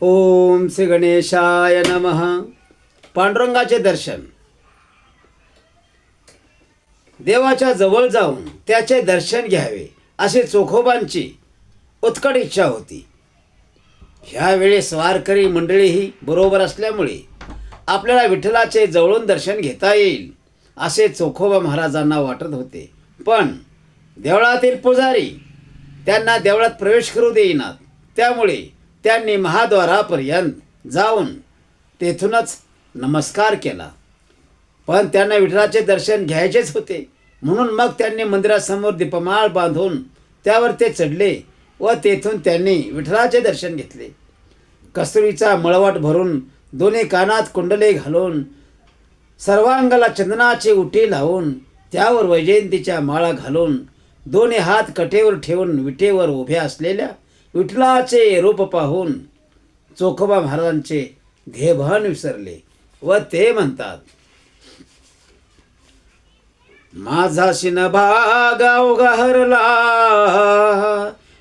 ओम श्री गणेशाय नमः. पांडुरंगाचे दर्शन. देवाच्या जवळ जाऊन त्याचे दर्शन घ्यावे असे चोखोबांची उत्कट इच्छा होती. ह्यावेळेस वारकरी मंडळीही बरोबर असल्यामुळे आपल्याला विठ्ठलाचे जवळून दर्शन घेता येईल असे चोखोबा महाराजांना वाटत होते. पण देवळातील पुजारी त्यांना देवळात प्रवेश करू देईनात. त्यामुळे त्यांनी महाद्वारापर्यंत जाऊन तेथूनच नमस्कार केला. पण त्यांना विठ्ठलाचे दर्शन घ्यायचेच होते. म्हणून मग त्यांनी मंदिरासमोर दीपमाळ बांधून त्यावर ते चढले व तेथून त्यांनी विठ्ठलाचे दर्शन घेतले. कस्तुरीचा मळवट भरून दोन्ही कानात कुंडले घालून सर्वांगाला चंदनाची उटी लावून त्यावर वैजयंतीच्या माळा घालून दोन्ही हात कटेवर ठेवून विटेवर उभ्या असलेल्या विठ्ठलाचे रूप पाहून चोखोबा महाराजांचे ध्येयभान विसरले व ते म्हणतात माझा शिनभा गाव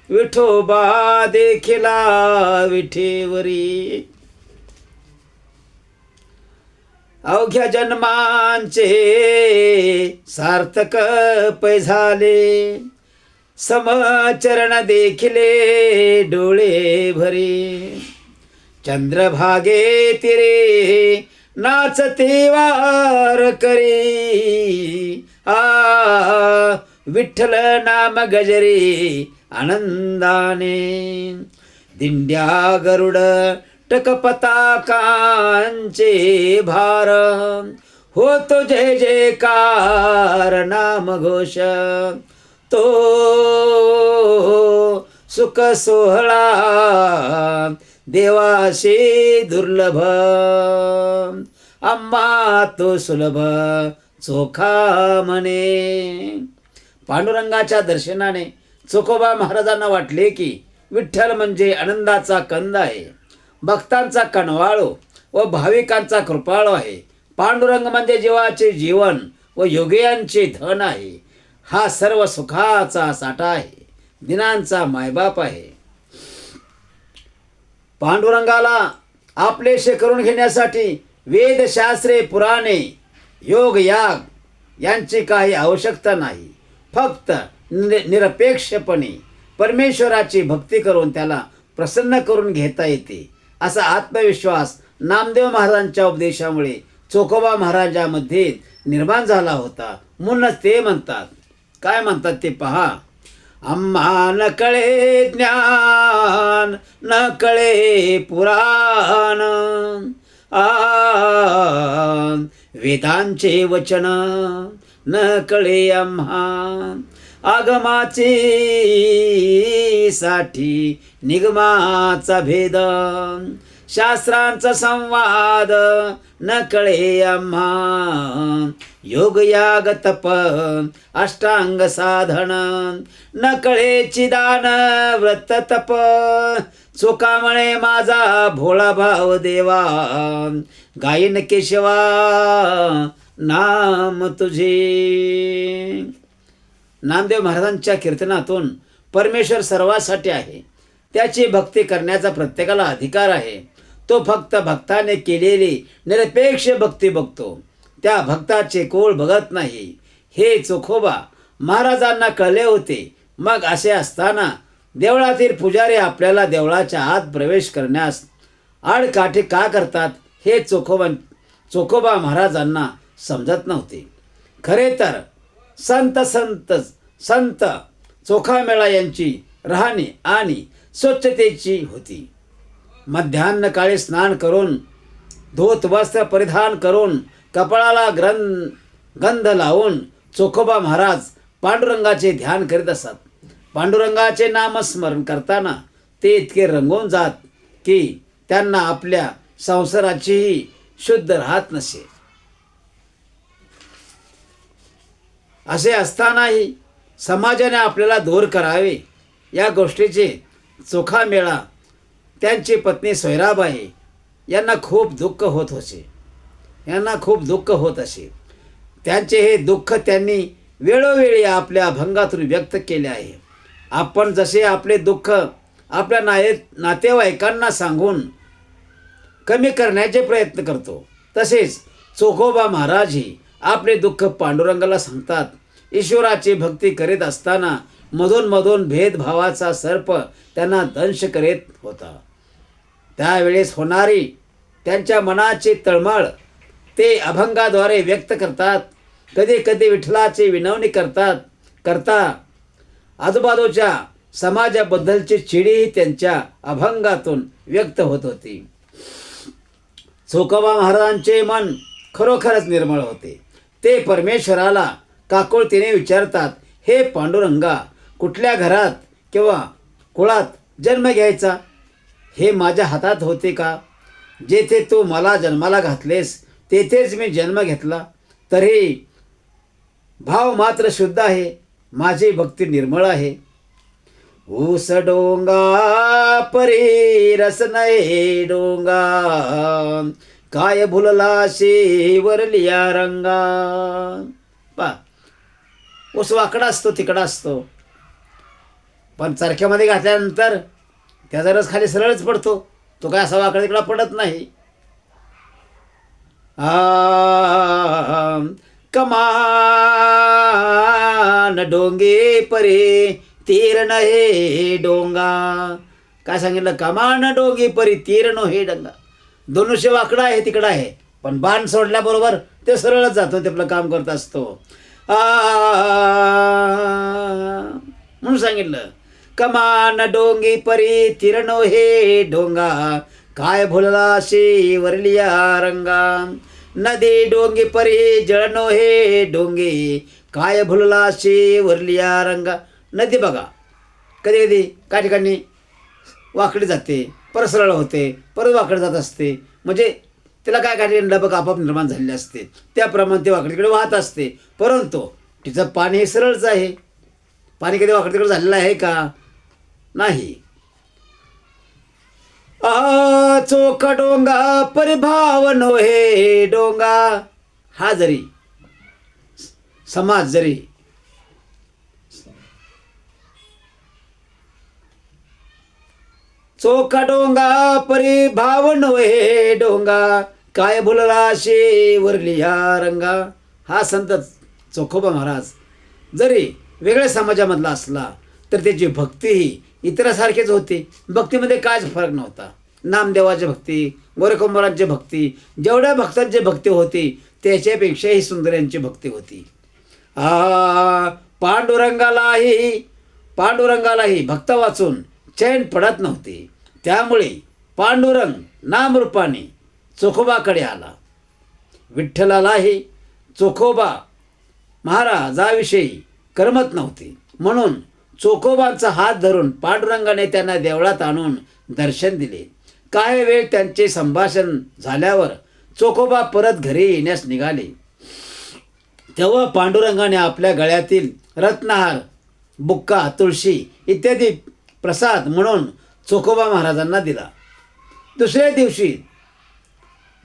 विठोबा देखिला विठेवरी. अवघ्या जन्मांचे सार्थक पै झाले. समचरण देखिले डोळे भरे. चंद्रभागे तिरे नाचते वार करे. आ विठ्ठल नाम गजरे आनंदाने. दिंड्या गरुड टकपताकांचे भार. होतो जय जयकार नाम घोष. तो सुख सोहळा देवाशी दुर्लभ. आम्हा तो सुलभ चोखा म्हणे. पांडुरंगाच्या दर्शनाने चोखोबा महाराजांना वाटले की विठ्ठल म्हणजे आनंदाचा कंद आहे. भक्तांचा कणवाळो व भाविकांचा कृपाळो आहे. पांडुरंग म्हणजे जीवाचे जीवन व योगियांचे धन आहे. हा सर्व सुखाचा साठा आहे. दिनांचा मायबाप आहे. पांडुरंगाला आपलेशे करून घेण्यासाठी वेदशास्त्रे पुराणे योग याग यांची काही आवश्यकता नाही. फक्त निरपेक्षपणे परमेश्वराची भक्ती करून त्याला प्रसन्न करून घेता येते. असा आत्मविश्वास नामदेव महाराजांच्या उपदेशामुळे चोकोबा महाराजामध्ये निर्माण झाला होता. म्हणूनच ते म्हणतात काय म्हणतात ते पहा? आम्हा न कळे ज्ञान न कळे पुराण. आ वेदांचे वचन न कळे आम्हा आगमाचे साठी निगमाचा भेद. शास्त्रांचा संवाद. न कळे आम्हा योग याग तप अष्टांग साधन. न कळे चिदान व्रत तप. चुकामणे माझा. भोळा भाव देवा. गायन केशवा. नाम तुझे. नामदेव महाराजांच्या कीर्तनातून परमेश्वर सर्वासाठी आहे. त्याची भक्ती करण्याचा प्रत्येकाला अधिकार आहे. तो फक्त भक्ताने केलेली निरपेक्ष भक्ती बघतो. त्या भक्ताचे कोळ बघत नाही. हे चोखोबा महाराजांना कळले होते. मग असे असताना देवळातील पुजारी आपल्याला देवळाच्या आत प्रवेश करण्यास आडकाठी का करतात हे चोखोबा चोखोबा महाराजांना समजत नव्हते. खरे तर संत संत संत चोखामेळा यांची राहणी आणि स्वच्छतेची होती. मध्यान्ह काळी स्नान करून धोत वस्त्र परिधान करून कपाळाला ग्रं गंध लावून चोखोबा महाराज पांडुरंगाचे ध्यान करीत असत. पांडुरंगाचे नामस्मरण करताना ते इतके रंगून जात की त्यांना आपल्या संसाराचीही शुद्ध राहत नसे. असे असतानाही समाजाने आपल्याला दूर करावे या गोष्टीचे चोखा मेळा त्यांची पत्नी सोयराबाई यांना खूप दुःख होत होते. यांना खूप दुःख होत असे. त्यांचे हे दुःख त्यांनी वेळोवेळी आपल्या अभंगातून व्यक्त केले आहे. आपण जसे आपले दुःख आपल्या नाये नातेवाईकांना सांगून कमी करण्याचे प्रयत्न करतो तसेच चोखोबा महाराजही आपले दुःख पांडुरंगाला सांगतात. ईश्वराची भक्ती करीत असताना मधून मधून भेदभावाचा सर्प त्यांना दंश करीत होता. त्यावेळेस होणारी त्यांच्या मनाची तळमळ ते अभंगाद्वारे व्यक्त करतात. कधी कधी विठ्ठलाची विनवणी करतात. करता आजूबाजूच्या समाजाबद्दलची चिडीही त्यांच्या अभंगातून व्यक्त होत होती. चोकोबा महाराजांचे मन खरोखरच निर्मळ होते. ते परमेश्वराला काकुळतीने विचारतात हे पांडुरंगा कुठल्या घरात किंवा कुळात जन्म घ्यायचा? हे माझ्या हातात होते का? जेथे तू मला जन्माला घातलेस तेथेच मी जन्म घेतला. तरी भाव मात्र शुद्ध आहे माझी भक्ती निर्मळ आहे. ऊस डोंगा परी रस नाही डोंगा काय भुलला वरलिया रंगा. पा ऊस वाकडा असतो तिकडा असतो. पण चरख्यामध्ये घातल्यानंतर त्याचा रस खाली सरळच पडतो. तो काय असा वाकडा तिकडा पडत नाही. कमान डोंगे परे तीर न हे डोंगा. काय सांगितलं? कमान डोंगे परी तीर हे डोंगा. दोनशे वाकडा आहे तिकडं आहे. पण बाण सोडल्याबरोबर ते सरळच जातो ते आपलं काम करत असतो. म्हणून सांगितलं. कमान डोंगी परी तिरणो हे डोंगा. काय भुलला शे वरलिया रंगा. नदी डोंगी परी जळनो हे डोंगी. काय भुलला शे वरलिया रंगा. नदी बघा. कधी कधी काय ठिकाणी वाकडी जाते परत सरळ होते परत वाकड जात असते. म्हणजे तिला काय काय डबक आपाप निर्माण झालेले असते. त्याप्रमाणे ते वाकडीकडे वाहत असते. परंतु तिचं पाणी हे सरळच आहे. पाणी कधी वाकडीकडे झालेलं आहे का? नाही. आ चोखा डोंगा परिभाव नो हे डोंगा. हा जरी समाज जरी. चोखा डोंगा परिभाव नो हे डोंगा. काय बोलला शे ह्या रंगा. हा संत चोखोबा महाराज. जरी वेगळ्या समाजामधला असला तर त्याची भक्ती ही इतरासारखीच होती. भक्तीमध्ये कायच फरक नव्हता. नामदेवाची भक्ती गोरेकोंबरांची भक्ती जेवढ्या भक्तांची भक्ती होती त्याच्यापेक्षाही सुंदर यांची भक्ती होती. आ पांडुरंगालाही पांडुरंगालाही भक्त वाचून चैन पडत नव्हते. त्यामुळे पांडुरंग नामरूपाने चोखोबाकडे आला. विठ्ठलालाही चोखोबा महाराजाविषयी करमत नव्हते. म्हणून चोकोबांचा हात धरून पांडुरंगाने त्यांना देवळात आणून दर्शन दिले. काही वेळ त्यांचे संभाषण झाल्यावर चोकोबा परत घरी येण्यास निघाले. तेव्हा पांडुरंगाने आपल्या गळ्यातील रत्नहार बुक्का तुळशी इत्यादी प्रसाद म्हणून चोकोबा महाराजांना दिला. दुसऱ्या दिवशी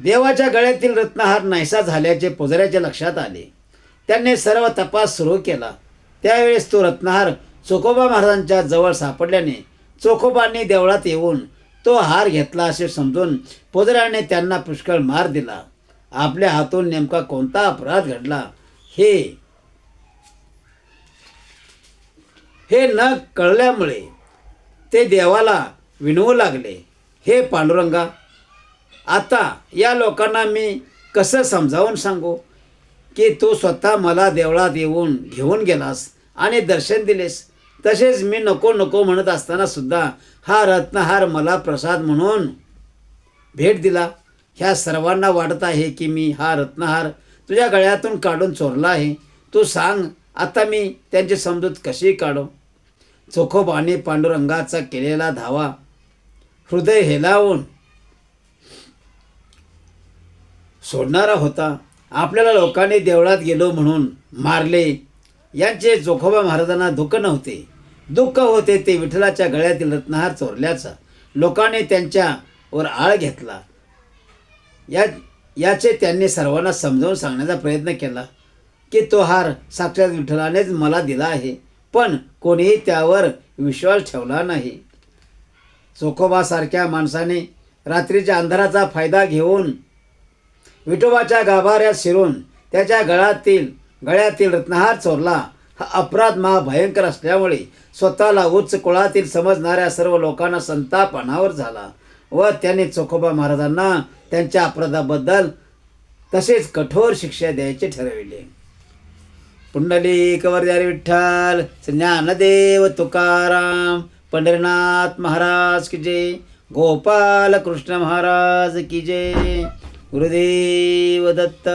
देवाच्या गळ्यातील रत्नहार नाहीसा झाल्याचे पुजऱ्याच्या लक्षात आले. त्यांनी सर्व तपास सुरू केला. त्यावेळेस तो रत्नहार चोखोबा महाराजांच्या जवळ सापडल्याने चोखोबांनी देवळात येऊन तो हार घेतला असे समजून पुजाऱ्याने त्यांना पुष्कळ मार दिला. आपल्या हातून नेमका कोणता अपराध घडला? हे हे न कळल्यामुळे ते देवाला विनवू लागले. हे पांडुरंगा आता या लोकांना मी कसं समजावून सांगू? की तू स्वतः मला देवळात येऊन घेऊन गेलास आणि दर्शन दिलेस. तसेच मी नको नको म्हणत असताना सुद्धा हा रत्नहार मला प्रसाद म्हणून भेट दिला. ह्या सर्वांना वाटत आहे की मी हा रत्नहार तुझ्या गळ्यातून काढून चोरला आहे. तू सांग आता मी त्यांची समजूत कशी काढू? चोखोबाने पांडुरंगाचा केलेला धावा हृदय हेलावून सोडणारा होता. आपल्याला लोकांनी देवळात गेलो म्हणून मारले. यांचे जोखोबा महाराजांना दुःख नव्हते. दुःख होते ते विठ्ठलाच्या गळ्यातील रत्नहार चोरल्याचा. लोकांनी त्यांच्यावर आळ घेतला. या याचे त्यांनी सर्वांना समजावून सांगण्याचा प्रयत्न केला की तो हार साक्षात विठ्ठलानेच मला दिला आहे पण कोणीही त्यावर विश्वास ठेवला नाही. चोखोबासारख्या माणसाने रात्रीच्या अंधाराचा फायदा घेऊन विठोबाच्या गाभाऱ्यात शिरून त्याच्या गळातील गळ्यातील रत्नहार चोरला. हा अपराध महाभयंकर असल्यामुळे स्वतःला उच्च कुळातील समजणाऱ्या सर्व लोकांना संताप अनावर झाला व त्यांनी चोखोबा महाराजांना त्यांच्या अपराधाबद्दल तसेच कठोर शिक्षा द्यायचे ठरविले. पुंडलिक वरदारी विठ्ठल ज्ञानदेव तुकाराम पंढरीनाथ महाराज की जय गोपाल कृष्ण महाराज की जय गुरुदेव दत्त